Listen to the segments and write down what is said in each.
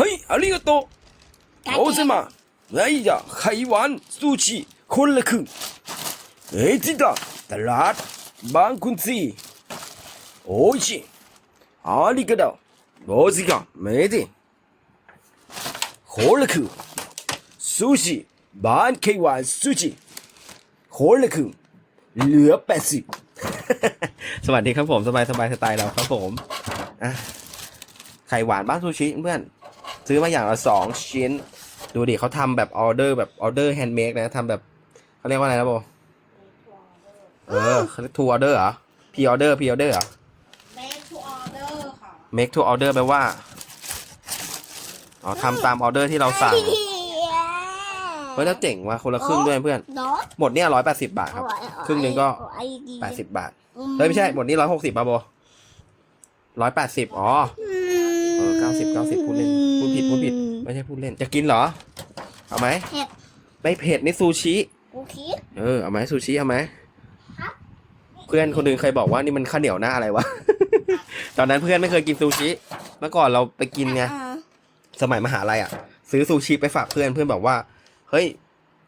เฮ้ยอาริโกโตโอเซมาไอ้ยาไขหวานซูชิ คนละครึ่งเอ้ยจิตาตลาดบางคุณซีโอ้ยชิอาริโกโตโอซิกาเม่ดีคนละครึ่งซูชิบ้านไขหวานซูชิคนละครึ่งเหลือแปดสิบสวัสดีครับผม สบายสบายสไตล์เราครับผมไข่หวานบ้านซูชิเพื่อน ซื้อมาอย่างละสองชิ้น ดูดิเขาทำแบบออเดอร์แบบออเดอร์แฮนด์เมดนะทำแบบเขาเรียกว่าอะไรนะโบเออเขาเรียกทูออเดอร์เหรอพีออเดอร์พีออเดอร์เหรอ make to order ค่ะ make to order แปลว่าอ๋อทำตามออเดอร์ที่เราสั่งเฮ้ยแล้วเจ๋งว่ะคนละครึ่งด้วยเพื่อนเนาะหมดเนี่ยร้อยแปดสิบบาทครับ ครึ่งหนึ่งก็แปดสิบบาทเฮ้ยไม่ใช่หมดนี้ร้อยหกสิบป่ะโบร้อยแปดสิบอ๋อเออเก้าสิบเก้าสิบพูดเล่นพูดผิดพูดผิดไม่ใช่พูดเล่นจะกินเหรอ เอาไหมเผ็ดไม่เผ็ดนี่ซูชิกูคิดเออเอาไหมซูชิเอาไหมครับเพื่อนคนหนึ่งเคยบอกว่านี่มันข้าวเหนียวหน้าอะไรวะ ตอนนั้นเพื่อนไม่เคยกินซูชิเมื่อก่อนเราไปกินไงสมัยมหาลัยอะ ซื้อซูชิไปฝากเพื่อนเพื่อนบอกว่า เฮ้ย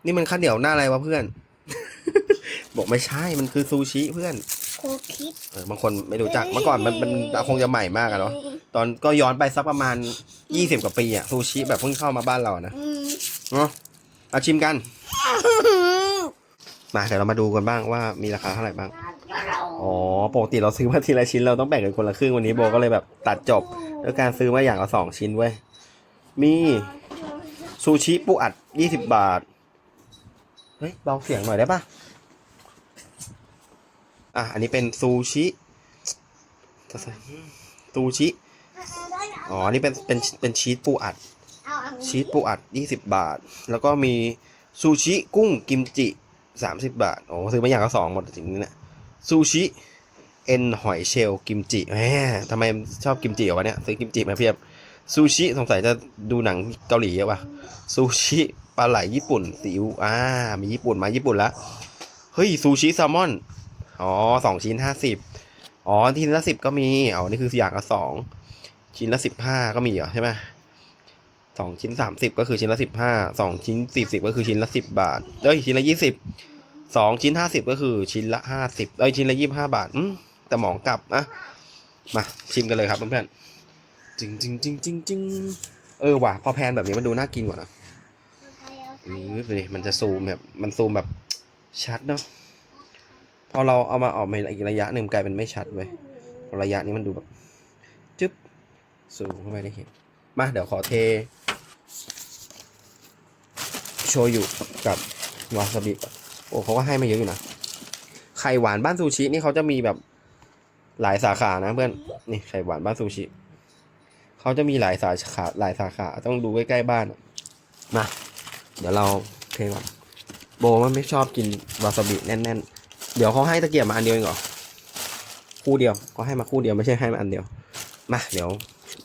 นี่มันข้าวเหนียวหน้าอะไรวะเพื่อน บอกไม่ใช่มันคือซูชิเพื่อน กูคิดเออบางคนไม่รู้จักเมื่อก่อนมันมันคงจะใหม่มากอะเนาะตอนก็ย้อนไปสักประมาณยี่สิบกว่าปีอะซูชิแบบเพิ่งเข้ามาบ้านเราอะนะอืมเนาะเอาชิมกัน มาเดี๋ยวเรามาดูกันบ้างว่ามีราคาเท่าไหร่บ้าง อ๋อปกติเราซื้อมาทีละชิ้นเราต้องแบ่งกันคนละครึ่งวันนี้โบก็เลยแบบตัดจบด้วยการซื้อมาอย่างละสองชิ้นเว้ยมีซูชิปูอัดยี่สิบบาท เฮ้ยเบาเสียงหน่อยได้ปะ อะ อันนี้เป็นซูชิซูชิ อ๋อนนี้เป็น เป็น เป็นชีสปูอัด ชีสปูอัด 20 บาท แล้วก็มีซูชิกุ้งกิมจิ 30 บาท โอ้ซื้อมาอย่างละสองหมดจริงๆนะซูชิเอ็นหอยเชลกิมจิแหมทำไมชอบกิมจิวะเนี่ยซื้อกิมจิมาเพียบ ซูชิสงสัยจะดูหนังเกาหลีเยอะว่ะซูชิปลาไหลญี่ปุ่นซีอิ๊วอ่า มีญี่ปุ่นมาญี่ปุ่นละ เฮ้ยซูชิแซลมอน อ๋อสองชิ้นห้าสิบอ๋อชิ้นละสิบก็มีอ๋อนี่คืออย่างละสองชิ้นละสิบห้าก็มีเหรอใช่ไหมสองชิ้นสามสิบก็คือชิ้นละสิบห้าสองชิ้นสี่สิบก็คือชิ้นละสิบบาทเอ้ยชิ้นละยี่สิบสองชิ้นห้าสิบก็คือชิ้นละห้าสิบเอ้ยชิ้นละยี่สิบห้าบาทอืมแต่หมองกลับอะมาชิมกันเลยครับเพื่อนๆจริงจริงจริงจริงจริงเออว่ะพอแพนแบบนี้มันดูน่ากินกว่านะอือดูดิมันจะซูมแบบมันซูมแบบชัดเนาะ พอเราเอามาออกมาอีกระยะหนึ่งกลายเป็นไม่ชัดเว้ยระยะนี้มันดูแบบจึ๊บซูมเข้าไปได้เห็น มาเดี๋ยวขอเท โชยุกับวาซาบิโอ้เขาก็ให้มาเยอะอยู่นะไข่หวานบ้านซูชินี่เขาจะมีแบบหลายสาขานะเพื่อนนี่ไข่หวานบ้านซูชิเขาจะมีหลายสาขาหลายสาขาต้องดูใกล้ๆบ้านมาเดี๋ยวเราเทก่อนโบมันไม่ชอบกินวาซาบิแน่นๆ เดี๋ยวเขาให้ตะเกียบมาอันเดียวเองเหรอคู่เดียวเขาให้มาคู่เดียวไม่ใช่ให้มาอันเดียว มาเดี๋ยว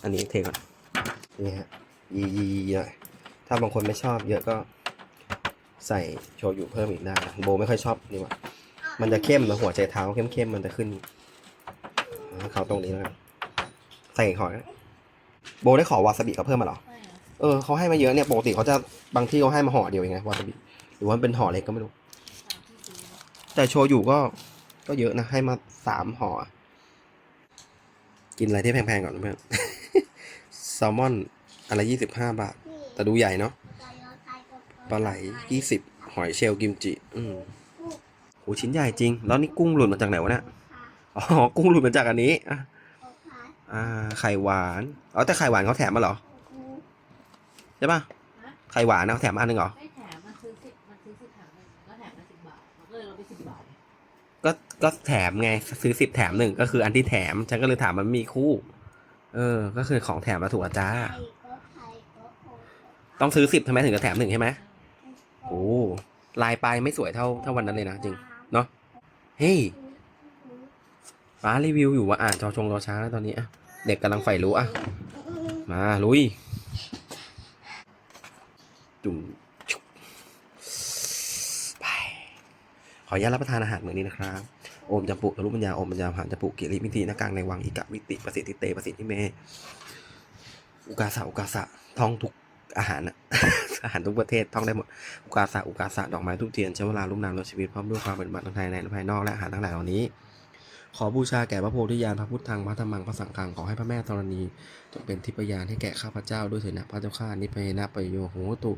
อันนี้เทก่อนนี่ฮะยียียีหน่อยถ้าบางคนไม่ชอบเยอะก็ใส่โชยุเพิ่มอีกได้นะโบไม่ค่อยชอบนี่ว่ามันจะเข้มนะหัวใจเท้าเข้มๆมันจะขึ้นเอาเขาตรงนี้แล้วกันใส่หอยโบได้ขอวาซาบิเขาเพิ่มมาเหรอเออเขาให้มาเยอะเนี่ยปกติเขาจะบางที่เขาให้มาห่อเดียวเองไงวาซาบิหรือว่ามันเป็นห่อเล็กก็ไม่รู้ แต่โชยุก็ก็เยอะนะ ให้มาสามห่อ กินอะไรที่แพงๆก่อนเพื่อนแซลมอนอะไรยี่สิบห้าบาท แต่ดูใหญ่เนาะปลาไหลยี่สิบหอยเชลล์กิมจิ อืมโหชิ้นใหญ่จริง แล้วนี่กุ้งหลุดมาจากไหนวะเนี่ยอ๋อ กุ้งหลุดมาจากอันนี้อะอ่า ไข่หวาน อ๋อ แต่ไข่หวานเขาแถมมาเหรอ ใช่ป่ะ ไข่หวานนะเขาแถมมาอันหนึงเหรอไม่แถมมันซื้อ ก็แถมไงซื้อสิบแถมหนึ่งก็คืออันที่แถม ฉันก็เลยถามมันมีคู่ เออ ก็คือของแถมมาถูกอาจ้า ต้องซื้อสิบทำไมถึงจะแถมหนึ่งใช่ไหมโอ้ลายปลายไม่สวยเท่าเท่าวันนั้นเลยนะจริง เนาะเฮ้ยฟ้ารีวิวอยู่ว่าอ่านจอชงรอช้าแล้วตอนนี้อะเด็กกำลังใฝ่รู้อะ มาลุย จุ่มชุบไป ขออนุญาตรับประทานอาหารมื้อนี้นะครับ โอมจำปุกรุปัญญาโอมปัญญาผ่านจำปุกิริมิตินากลางในวังอิกะวิติประสิทธิเตประสิทธิเมอุกาสะอุกาสะท่องทุกอาหารอะอาหารทุกประเทศท่องได้หมดอุกาสะอุกาสะดอกไม้ทุกเทียนใช้เวลาลุ่มนานลดชีวิตพร้อมด้วยความเป็นบัตรภายในและภายนอกและอาหารทั้งหลายเหล่านี้ ขอบูชาแก่พระโพธิญาณพระพุทธังพระธรรมังพระสังฆังขอให้พระแม่ธรณีจงเป็นทิพยานให้แก่ข้าพเจ้าด้วยเถิดนะพระเจ้าข้านิพเพนะปะโยโหตุ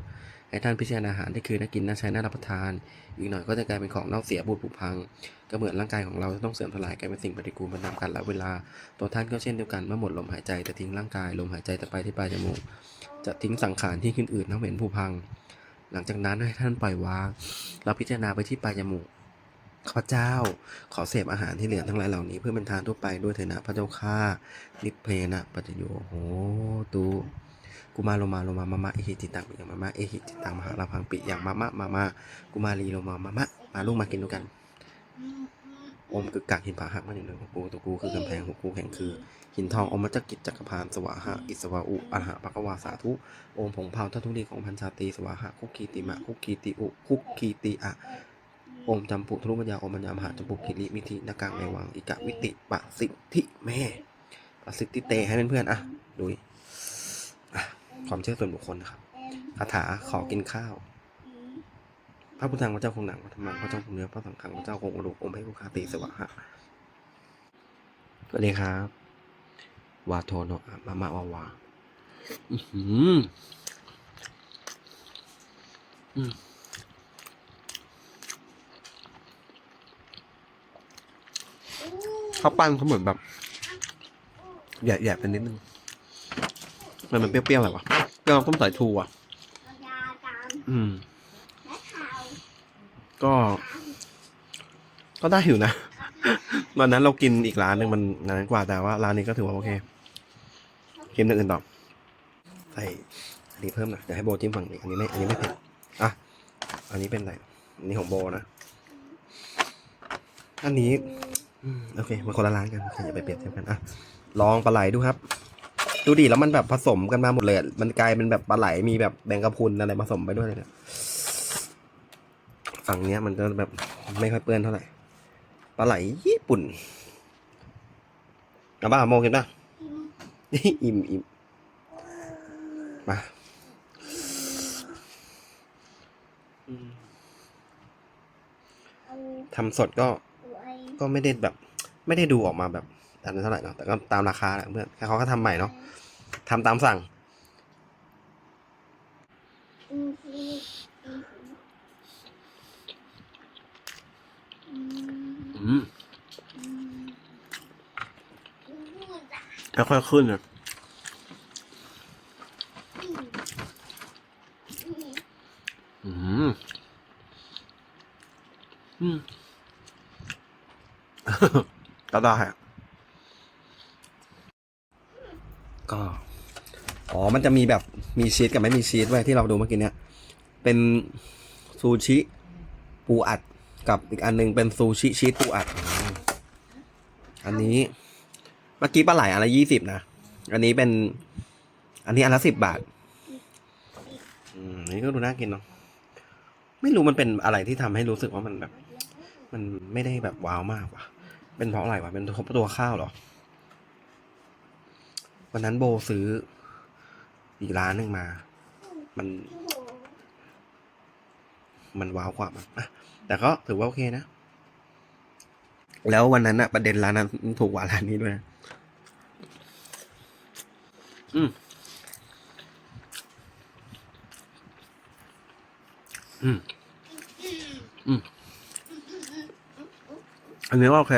ให้ท่านพิจารณาอาหารที่คือน่ากินน่าใช้น่ารับประทาน อีกหน่อยก็จะกลายเป็นของเน่าเสียบูดผุพัง ก็เหมือนร่างกายของเราจะต้องเสื่อมสลายกลายเป็นสิ่งปฏิกูลบรรดากันและเวลา ตัวท่านก็เช่นเดียวกันเมื่อหมดลมหายใจจะทิ้งร่างกายลมหายใจจะไปที่ปลายจมูกจะทิ้งสังขารที่ขึ้นอืดน้ำเหม็นผุพัง หลังจากนั้นให้ท่านปล่อยวาง เราพิจารณาไปที่ปลายจมูกข้าพเจ้า ขอเสพอาหารที่เหลือทั้งหลายเหล่านี้เพื่อเป็นทานทั่วไปด้วยเถนะพระเจ้าข้านิพเพนะปัจจโยโหตุ กุมารโลมาโลมามามะเอหิจิตังปิยังมามะเอหิจิตังมหาลาพังปิยังมามะมามากุมารีโลมามามะมาลูกมากินด้วยกันอมกึกกักหินผาหักมาหนึ่งเลยหัวกูตัวกูคือกำแพงหัวกูแข็งคือ หินทองอมมัจกิจจักรพานสวาหะอิสวาอุอรหะปะกวาสาธุอมผงเผาทัตุลีของพันชาตีสวาหะคุกคีติมะคุกคีติอุคุกคีติอะอมจำปุทรุปัญญาอมปัญญามหาจำปุกิริมิธินากังในวังอิกะวิติปะสิทธิแม่ปะสิทธิเตให้เพื่อนๆอะดู ความเชื่อส่วนบุคคลนะครับคาถาขอกินข้าว พระพุทธังพระเจ้าคงหนังพระธรรมังพระเจ้าคงเนื้อพระสังฆังพระเจ้าคงกระดูกอมให้กุคาติสวะหะสวัสดีครับ วาโทโนะมามะวาวาอื้อหืออืมข้าวปั้นเขาเหมือนแบบแย่ๆไปนิดนึง มันมันเปรี้ยวๆอะไรวะเปรี้ยวต้มสายชูอะยาจานอืมและข่าวก็ ก็ได้อยู่นะวันนั้นเรากินอีกร้านหนึ่งมันนานกว่าแต่ว่าร้านนี้ก็ถือว่าโอเคกินอย่างอื่นต่อใส่อันนี้เพิ่มหน่อยเดี๋ยวให้โบจิ้มฝั่งนี้อันนี้ไม่อันนี้ไม่เผ็ดอะอันนี้เป็นอะไรอันนี้ของโบนะอันนี้อืมโอเคมาคนละร้านกันโอเคอย่าไปเปรียบเทียบกันอะลองปลาไหลดูครับ ดูดิแล้วมันแบบผสมกันมาหมดเลย มันกลายเป็นแบบปลาไหลมีแบบแบงกะพุนอะไรผสมไปด้วยเลยเนี่ยฝั่งเนี้ยมันจะแบบไม่ค่อยเปื้อนเท่าไหร่ปลาไหลญี่ปุ่นเอาบ้าโมกินป่ะอิ่มอิ่มมาทำสดก็ก็ไม่ได้แบบ ไม่ได้ดูออกมาแบบ อันนั้นเท่าไหร่เนาะแต่ก็ตามราคาแหละเพื่อนแค่เขาก็ทำใหม่เนาะทำตามสั่งอืมอืมอืมอืมอืมอืมอืมแล้วค่อยขึ้นนะอืมอืม อืมก็ได้อะก็ อ๋อ มันจะมีแบบมีชีสกับไม่มีชีสไว้ที่เราดูเมื่อกี้เนี้ยเป็นซูชิปูอัดกับอีกอันหนึงเป็นซูชิชีสปูอัด อันนี้เมื่อกี้ปลาไหลอันละยี่สิบนะ อันนี้เป็น อันนี้อันละสิบบาท อืมอันนี้ก็ดูน่ากินเนาะ ไม่รู้มันเป็นอะไรที่ทำให้รู้สึกว่ามันแบบ มันไม่ได้แบบว้าวมากว่ะ เป็นเพราะอะไรวะ เป็นเพราะตัวข้าวหรอ วันนั้นโบซื้อ อีกร้านหนึ่งมา มัน มันว้าวกว่ามันอะแต่ก็ถือว่าโอเคนะ แล้ววันนั้นอะประเด็นร้านนั้นถูกกว่าร้านนี้ด้วยนะอืมอืมอืมอันนี้ก็โอเค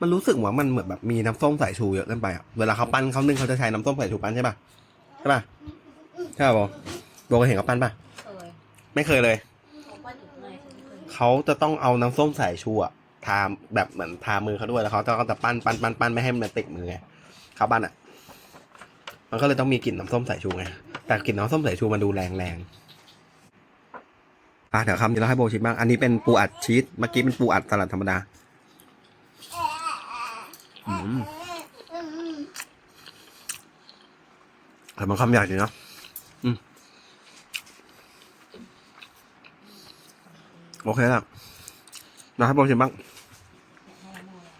มันรู้สึกว่ามันเหมือนแบบมีน้ำส้มสายชูเยอะเกินไปอะเวลาเขาปั้นเขานึ่งเขาจะใช้น้ำส้มสายชูปั้นใช่ป่ะใช่ป่ะใช่ป่ะโบโบเคยเห็นเขาปั้นป่ะเคยไม่เคยเลยเขาปั้นอยู่ข้างในฉันไม่เคยเขาจะต้องเอาน้ำส้มสายชูอะทาแบบเหมือนทามือเขาด้วยแล้วเขาจะก็จะปั้นปั้นปั้นปั้นไม่ให้มันติดมือไงเขาปั้นอะ มันก็เลยต้องมีกลิ่นน้ำส้มสายชูไงแต่กลิ่นน้ำส้มสายชูมันดูแรงแรงอะเดี๋ยวคำนี้เราให้โบชิมบ้างอันนี้เป็นปูอัดชีสเมื่อกี้เป็นปูอัดสลัดธรรมดา แต่มันคำใหญ่ดีเนาะอืมโอเคแล้วนะให้โบชิมบ้างให้โมเลย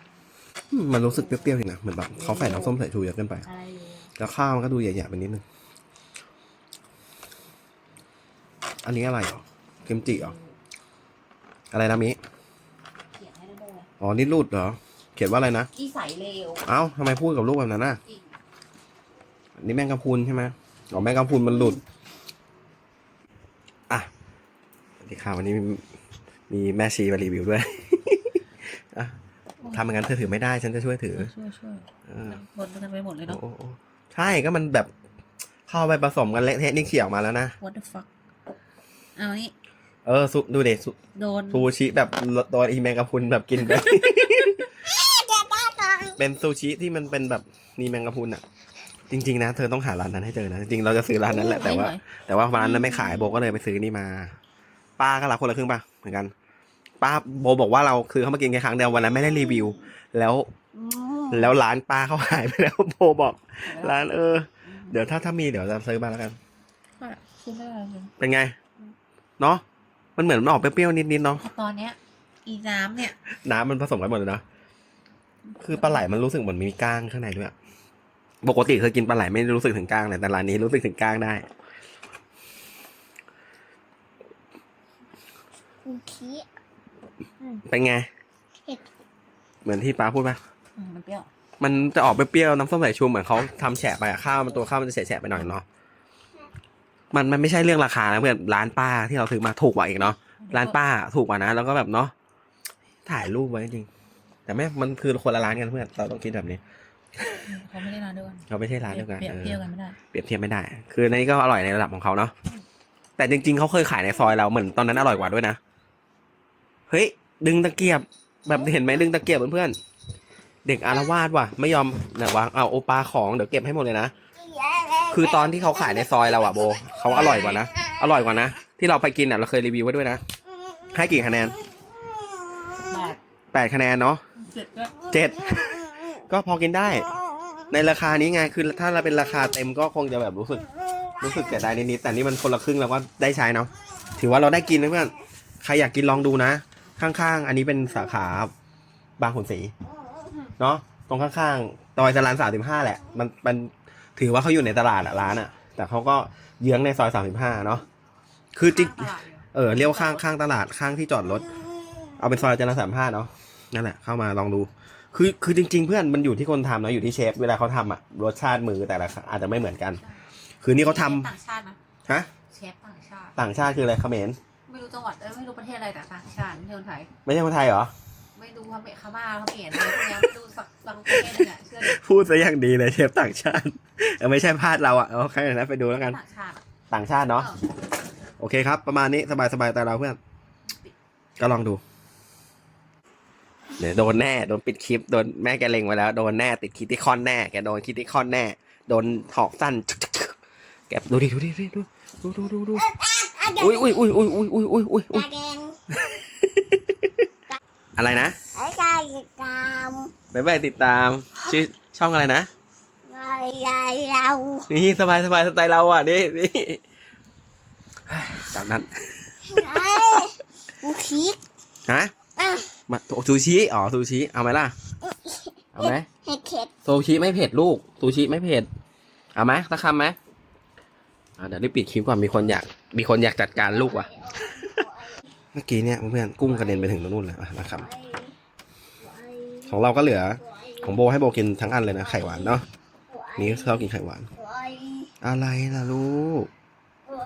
อืมมันรู้สึกเปรี้ยวๆจริงนะ เหมือนแบบเขาใส่น้ำส้มสายชูเยอะเกินไปอะไรเลยแล้วข้าวมันก็ดูใหญ่ๆไปนิดนึง อันนี้อะไรเหรอเกมจิเหรอ อะไรนะมิเขียนให้ได้เลยอ๋อ นี่รูดเหรอเขียนว่าอะไรนะที่ใส่เลวเอ้าทำไมพูดกับลูกแบบนั้นน่ะจริงอันนี้แมงกะพรุนใช่ไหมอ๋อแมงกะพรุนมันหลุดอะสวัสดีค่ะวันนี้มีมีแม่ชีมารีวิวด้วยอะทำอย่างนั้นเธอถือไม่ได้ฉันจะช่วยถือ ช่วยช่วยเออหมดกันไปหมดเลยโอ้เนาะโอ้โอ้ใช่ก็มันแบบเข้าไปผสมกันเละเทะนี่เขี่ยออกมาแล้วนะ what the fuck เอานี่เออซุดูเด็ดโดนซูชิแบบโดนอีแมงกะพรุนแบบกินไป เป็นซูชิที่มันเป็นแบบมีแมงกะพรุนอะ จริง ๆ นะ เธอต้องหาร้านนั้นให้เจอนะจริงๆเราจะซื้อร้านนั้นแหละแต่ว่า แต่ว่าร้านนั้นไม่ขายโบก็เลยไปซื้อนี่มาป้าก็รับคนละครึ่งป่ะเหมือนกัน ป้าโบบอกว่าเราคือเขามากินแค่ครั้งเดียววันนั้นไม่ได้รีวิว แล้วอืมแล้วร้านป้าเขาหายไปแล้วโบบอก ร้านเออ เดี๋ยวถ้าถ้ามีเดี๋ยวจะซื้อมาแล้วกันซื้อไม่ได้เลยเป็นไง เนาะมันเหมือนมันออกเปรี้ยวๆนิดๆเนาะเพราะตอนเนี้ยอีน้ำเนี่ย น้ำมันผสมกันหมดเลยนะ คือปลาไหลมันรู้สึกเหมือนมีก้างข้างในด้วยอะปกติเคยกินปลาไหลไม่รู้สึกถึงก้างเลยแต่ร้านนี้รู้สึกถึงก้างได้ คุกกี้เป็นไงเผ็ดเหมือนที่ป้าพูดปะอืมมันเปรี้ยว มันจะออกเปรี้ยวๆน้ำส้มสายชูเหมือนเขาทำแฉะไปอะข้าวมันตัวข้าวมันจะแฉะๆไปหน่อยเนาะ มันมันไม่ใช่เรื่องราคานะเพื่อนร้านป้าที่เราซื้อมาถูกกว่าอีกเนาะ ร้านป้าถูกกว่านะ แล้วก็แบบเนาะถ่ายรูปไว้จริง แต่ไม่มันคือคนละร้านกันเพื่อนเราต้องคิดแบบนี้เขาไม่ได้ร้านเดียวกันเราไม่ใช่ร้านเดียวกันเปรียบเออเทียบกันไม่ได้เปรียบเทียบไม่ได้ คือในนี้ก็อร่อยในระดับของเขาเนาะแต่จริง ๆเขาเคยขายในซอยเราเหมือนตอนนั้นอร่อยกว่าด้วยนะเฮ้ยดึงตะเกียบ แบบเห็นไหมดึงตะเกียบเพื่อนๆเด็กอารวาสว่ะ ไม่ยอมเนี่ยวางเอาโอปาของเดี๋ยวเก็บให้หมดเลยนะคือตอนที่เขาขายในซอยเราอะโบเขาอร่อยกว่านะอร่อยกว่านะที่เราไปกินอะเราเคยรีวิวไว้ด้วยนะให้กี่คะแนนแบบแปดคะแนนเนาะ เจ็ดก็เจ็ดก็พอกินได้ ในราคานี้ไงคือถ้าเราเป็นราคาเต็มก็คงจะแบบรู้สึก รู้สึกเสียดายนิดๆแต่นี่มันคนละครึ่งเราก็ได้ใช้เนาะถือว่าเราได้กินนะเพื่อนใครอยากกินลองดูนะ ข้างๆ อันนี้เป็นสาขาบางขุนศรีเนาะตรงข้างๆซอยจรัญสามสิบห้าแหละ มันมันถือว่าเขาอยู่ในตลาดอะร้านอะแต่เขาก็เยื้องในซอยสามสิบห้าเนาะคือจริงตลาดเลยเออเรียกว่าข้างข้างตลาดข้างที่จอดรถ เอาเป็นซอยจรัญสามห้าเนาะ นั่นแหละเข้ามาลองดู คือคือจริง ๆ เพื่อนมันอยู่ที่คนทำนะอยู่ที่เชฟเวลาเขาทำอะรสชาติมือแต่ละอาจจะไม่เหมือนกัน คือนี่เขาทำต่างชาตินะฮะเชฟต่างชาติ ต่างชาติคืออะไรเขมรไม่รู้จังหวัดเอ้ยไม่รู้ประเทศอะไรแต่ต่างชาติไม่ใช่คนไทย ไม่ใช่คนไทยเหรอ ไม่ดูพม่าพม่าเขาเปลี่ยนอะไรพวกเนี้ยไม่ดูสักสักประเทศหนึงอะเชื่อดิพูดซะอย่างดีเลยเชฟต่างชาติเออไม่ใช่พลาดเราอะเอาใครนะไปดูแล้วกันต่างชาติอะต่างชาติเนาะ เออ โอเคครับ ประมาณนี้สบายสบายๆแต่เราเพื่อน ก็ลองดู เดี๋ยวโดนแน่โดนปิดคลิปโดนแม่แกเล็งไว้แล้วโดนแน่ติดคิดที่คอนแน่แกโดนคิดที่คอนแน่โดนถอกสั้นแกดูดิดูดิดูดูดูดูดูอุ้ยอุ้ยอุ้ยอุ้ยอุ้ยอุ้ยอุ้ยอุ้ยอุ้ยตาแดงอะไรนะไอ้ชายตามบ๊ายบายติดตามชื่อช่องอะไรนะไอ้ยายเรานี่สบายสบายสไตล์เราอะนี่นี่ตามนั้นไอ้คุกกี้ฮะ อะมาซูชิอ๋อซูชิเอาไหมล่ะเอาไหมเห็ดเผ็ดซูชิไม่เผ็ดลูกซูชิไม่เผ็ดเอาไหมสักคำไหมอ่าเดี๋ยวรีบปิดคลิปก่อนมีคนอยาก มีคนอยากจัดการลูกว่ะ เมื่อกี้เนี่ยเพื่อนๆกุ้งกระเด็นไปถึงตรงนู่นเลยอะนะครับ ของเราก็เหลือ ของโบให้โบกินทั้งอันเลยนะไข่หวานเนาะนี่ชอบกินไข่หวาน อะไรล่ะลูก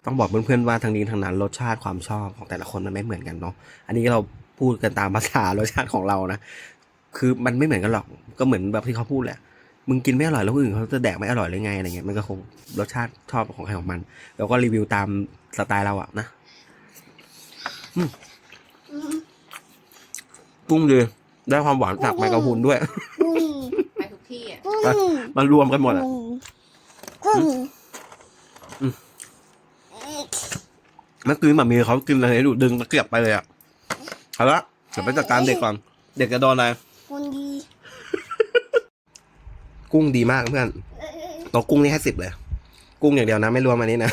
ต้องบอกเพื่อนๆว่าทางนี้ทางนั้นรสชาติความชอบของแต่ละคนมันไม่เหมือนกันเนาะอันนี้เรา พูดกันตามภาษารสชาติของเรานะ คือมันไม่เหมือนกันหรอก ก็เหมือนแบบที่เขาพูดแหละ มึงกินไม่อร่อยแล้วคนอื่นเขาจะแดกไม่อร่อยหรือไงอะไรเงี้ย มันก็คงรสชาติชอบของใครของมัน แล้วก็รีวิวตามสไตล์เราอะนะอืมกุ้งดีได้ความหวานจากแมงกะพรุนด้วยกุ้งไปทุกที่อะกุ้งมันรวมกันหมดอะกุ้งอืมเมื่อกี้หมามีเขากินอะไรให้ดูดึงตะเกียบไปเลยอะ เอาละเดี๋ยวไปจัดการเด็กก่อน เด็กจะโดนอะไรกุ้งดีกุ้งดีมากเพื่อนตัวกุ้งนี่ให้สิบเลย กุ้งอย่างเดียวนะไม่รวมอันนี้นะ